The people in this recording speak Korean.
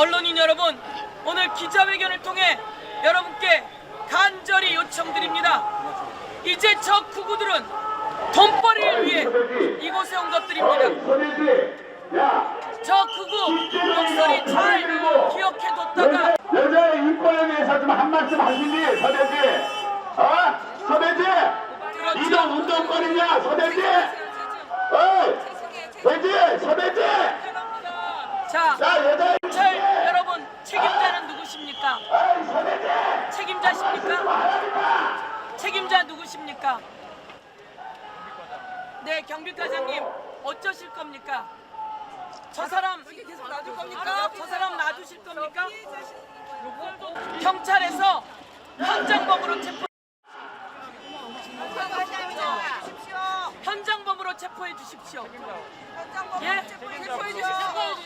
언론인 여러분, 오늘 기자회견을 통해 여러분께 간절히 요청드립니다. 이제 저 구구들은 돈벌이를 위해 이곳에 온 것들입니다. 저 구구 목소리 잘 기억해뒀다가 여자의 인권에 대해서 좀 한 말씀 하시니 서대지 어? 서대지 이거 운동권이냐 서대지 어? 돼지 서대지 자, 야 여자 어쩌십니까? 네, 경비과장님 어쩌실 겁니까? 저 사람 계속 놔둘 겁니까? 저 사람 놔두실 겁니까? 경찰에서 현장범으로 체포 현장범으로 체포해 주십시오. 예? 체포해 주십시오.